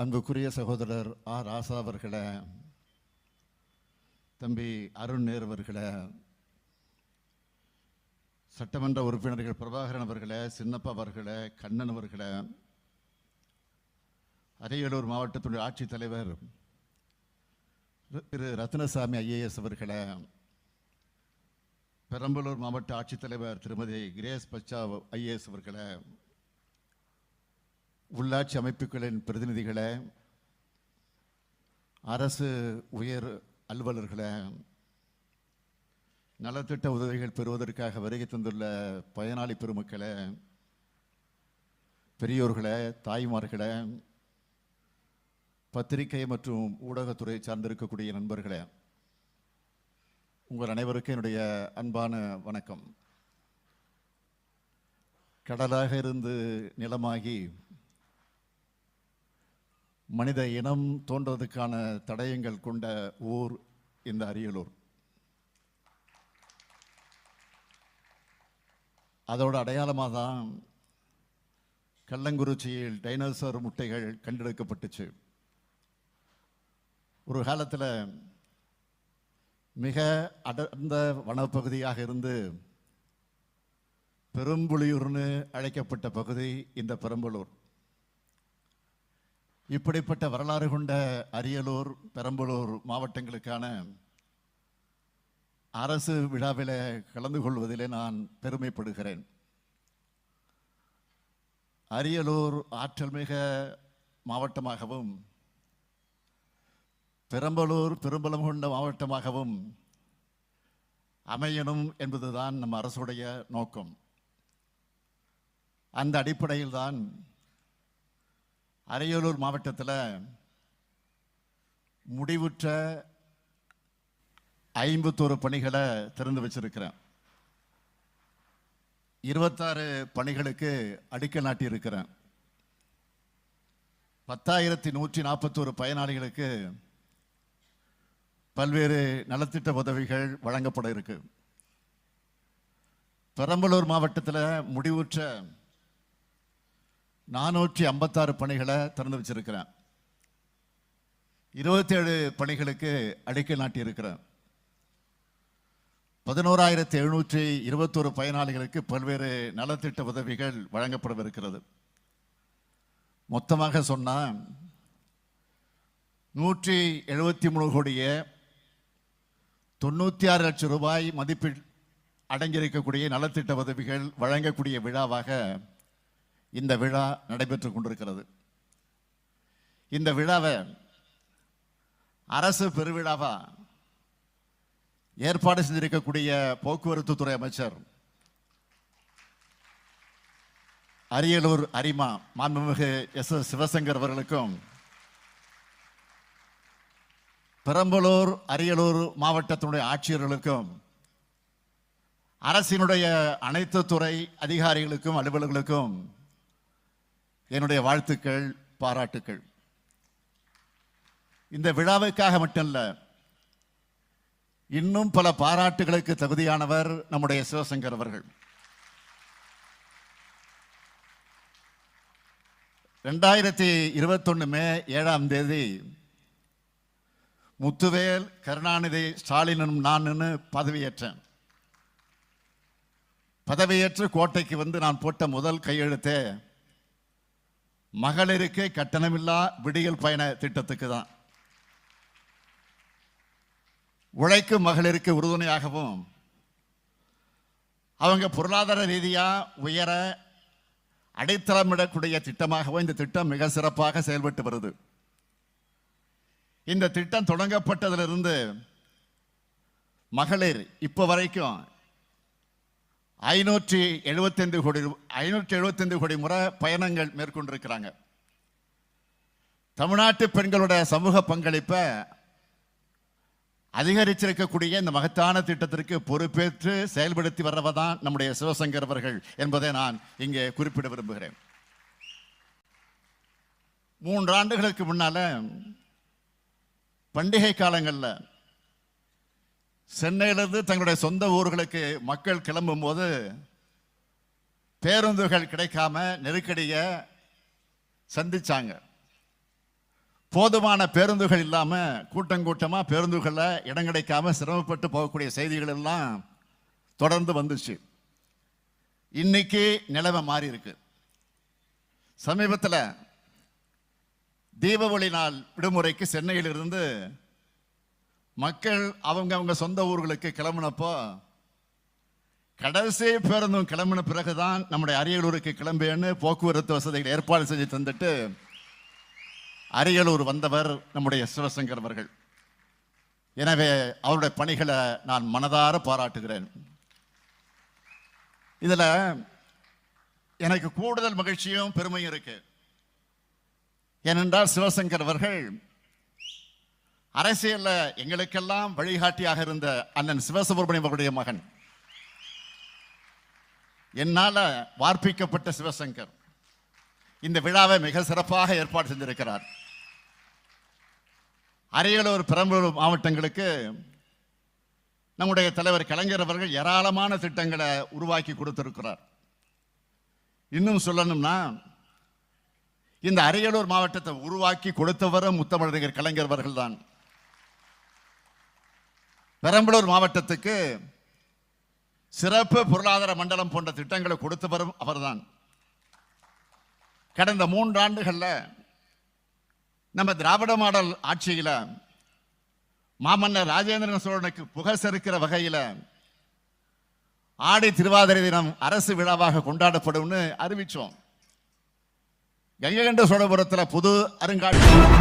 அன்புக்குரிய சகோதரர் ஆ ராசா அவர்களை தம்பி அருண் நேர்வர்களை சட்டமன்ற உறுப்பினர்கள் பிரபாகரன் அவர்களே சின்னப்பா அவர்களை கண்ணன் அவர்களை அரியலூர் மாவட்டத்துடைய ஆட்சித்தலைவர் திரு ரத்னசாமி ஐஏஎஸ் அவர்களை பெரம்பலூர் மாவட்ட ஆட்சித்தலைவர் திருமதி கிரேஸ் பச்சா ஐஏஎஸ் அவர்களை உள்ளாட்சி அமைப்புகளின் பிரதிநிதிகளை அரசு உயர் அலுவலர்களை நலத்திட்ட உதவிகள் பெறுவதற்காக வருகை தந்துள்ள பயனாளி பெருமக்களை பெரியோர்களை தாய்மார்களை பத்திரிகை மற்றும் ஊடகத்துறை சார்ந்திருக்கக்கூடிய நண்பர்களே உங்கள் அனைவருக்கும் என்னுடைய அன்பான வணக்கம். கடலாக இருந்து நிலமாகி மனித இனம் தோன்றதுக்கான தடயங்கள் கொண்ட ஊர் இந்த அரியலூர். அதோட அடையாளமாக தான் கள்ளங்குறிச்சியில் டைனோசர் முட்டைகள் கண்டெடுக்கப்பட்டுச்சு. ஒரு காலத்தில் மிக அடர்ந்த வனப்பகுதியாக இருந்து பெரும்புலியூர்னு அழைக்கப்பட்ட பகுதி இந்த பெரம்பலூர். இப்படிப்பட்ட வரலாறு கொண்ட அரியலூர் பெரம்பலூர் மாவட்டங்களுக்கான அரசு விழாவில் கலந்து கொள்வதிலே நான் பெருமைப்படுகிறேன். அரியலூர் ஆற்றல் மிக மாவட்டமாகவும் பெரம்பலூர் பெரும்பலம் கொண்ட மாவட்டமாகவும் அமையணும் என்பதுதான் நம் அரசுடைய நோக்கம். அந்த அடிப்படையில்தான் அரியலூர் மாவட்டத்தில் முடிவுற்ற ஐம்பத்தோரு பணிகளை திறந்து வச்சிருக்கிறேன். இருபத்தாறு பணிகளுக்கு அடிக்கல் நாட்டியிருக்கிறேன் பத்தாயிரத்தி நூற்றி நாற்பத்தோரு பயனாளிகளுக்கு பல்வேறு நலத்திட்ட உதவிகள் வழங்கப்பட இருக்கு. பெரம்பலூர் மாவட்டத்தில் முடிவுற்ற நானூற்றி ஐம்பத்தாறு பணிகளை திறந்து வச்சிருக்கிறேன். இருபத்தேழு பணிகளுக்கு அடிக்கல் நாட்டியிருக்கிறேன். பதினோராயிரத்தி எழுநூற்றி இருபத்தோரு பயனாளிகளுக்கு பல்வேறு நலத்திட்ட உதவிகள் வழங்கப்படவிருக்கிறது. மொத்தமாக சொன்னால் நூற்றி எழுபத்தி மூணு கோடிய தொண்ணூற்றி ஆறு லட்சம் ரூபாய் மதிப்பில் அடங்கியிருக்கக்கூடிய நலத்திட்ட உதவிகள் வழங்கக்கூடிய விழாவாக இந்த விழா நடைபெற்று கொண்டிருக்கிறது. இந்த விழாவை அரசு பெருவிழாவா ஏற்பாடு செஞ்சிருக்கக்கூடிய போக்குவரத்து துறை அமைச்சர் அரியலூர் அரிமா மாண்புமிகு எஸ் எஸ் சிவசங்கர் அவர்களுக்கும் பெரம்பலூர் அரியலூர் மாவட்டத்தினுடைய ஆட்சியர்களுக்கும் அரசினுடைய அனைத்து துறை அதிகாரிகளுக்கும் அலுவலர்களுக்கும் என்னுடைய வாழ்த்துக்கள் பாராட்டுக்கள். இந்த விழாவுக்காக மட்டுமல்ல இன்னும் பல பாராட்டுகளுக்கு தகுதியானவர் நம்முடைய சிவசங்கர் அவர்கள். ரெண்டாயிரத்தி இருபத்தொன்னு மே ஏழாம் தேதி முத்துவேல் கருணாநிதி ஸ்டாலினும் நான் பதவியேற்றேன். பதவியேற்று கோட்டைக்கு வந்து நான் போட்ட முதல் கையெழுத்தே மகளிருக்கு கட்டணமில்லா விடியல் பயண திட்டத்துக்கு தான் உழைக்கும் மகளிருக்கு உறுதுணையாகவும் அவங்க பொருளாதார ரீதியாக உயர அடித்தளமிடக்கூடிய திட்டமாகவும் இந்த திட்டம் மிக சிறப்பாக செயல்பட்டு வருது. இந்த திட்டம் தொடங்கப்பட்டதிலிருந்து மகளிர் இப்போ வரைக்கும் ஐநூற்றி எழுபத்தைந்து கோடி ஐநூற்றி எழுபத்தைந்து கோடி முறை பயணங்கள் மேற்கொண்டிருக்கிறாங்க. தமிழ்நாட்டு பெண்களுடைய சமூக பங்களிப்பை அதிகரிச்சிருக்கக்கூடிய இந்த மகத்தான திட்டத்திற்கு பொறுப்பேற்று செயல்படுத்தி வர்றவர் தான் நம்முடைய சிவசங்கர் அவர்கள் என்பதை நான் இங்கே குறிப்பிட விரும்புகிறேன். மூன்று ஆண்டுகளுக்கு முன்னால பண்டிகை காலங்களில் சென்னையிலிருந்து தங்களுடைய சொந்த ஊர்களுக்கு மக்கள் கிளம்பும் போது பேருந்துகள் கிடைக்காம நெருக்கடியை சந்திச்சாங்க. போதுமான பேருந்துகள் இல்லாமல் கூட்டம் பேருந்துகளில் பேருந்துகள்ல இடம் கிடைக்காம சிரமப்பட்டு போகக்கூடிய செய்திகள் எல்லாம் தொடர்ந்து வந்துச்சு. இன்னைக்கு நிலைமை மாறி இருக்கு. சமீபத்தில் தீபாவளி நாள் விடுமுறைக்கு சென்னையிலிருந்து மக்கள் அவங்க அவங்க சொந்த ஊர்களுக்கு கிளம்பினப்போ கடைசி பேருந்தும் கிளம்பின பிறகுதான் நம்முடைய அரியலூருக்கு கிளம்பேன்னு போக்குவரத்து வசதிகள் ஏற்பாடு செஞ்சு தந்துட்டு அரியலூர் வந்தவர் நம்முடைய சிவசங்கர் அவர்கள். எனவே அவருடைய பணிகளை நான் மனதார பாராட்டுகிறேன். இதில் எனக்கு கூடுதல் மகிழ்ச்சியும் பெருமையும் இருக்கு. ஏனென்றால் சிவசங்கர் அவர்கள் அரசியல்ல எங்களுக்கெல்லாம் வழிகாட்டியாக இருந்த அண்ணன் சிவசுப்பிரமணியம் அவருடைய மகன். என்னால வார்ப்பிக்கப்பட்ட சிவசங்கர். இந்த விழாவை மிக சிறப்பாக ஏற்பாடு செஞ்சிருக்கிறார். அரியலூர் பெரம்பலூர் மாவட்டங்களுக்கு நம்முடைய தலைவர் கலைஞர் அவர்கள் ஏராளமான திட்டங்களை உருவாக்கி கொடுத்திருக்கிறார். இன்னும் சொல்லணும்னா இந்த அரியலூர் மாவட்டத்தை உருவாக்கி கொடுத்தவரும் முத்தமிழறிஞர் கலைஞர் அவர்கள் தான் பெரம்பலூர் மாவட்டத்துக்கு சிறப்பு பொருளாதார மண்டலம் போன்ற திட்டங்களை கொடுத்தவரும் அவர்தான். கடந்த மூன்றாண்டுகளில் நம்ம திராவிட மாடல் ஆட்சியில மாமன்னர் ராஜேந்திரன் சோழனுக்கு புகழ் செருக்கிற வகையில ஆடி திருவாதிரை தினம் அரசு விழாவாக கொண்டாடப்படும்னு அறிவிச்சோம். கங்ககண்ட சோழபுரத்துல புது அருங்காட்சியகம்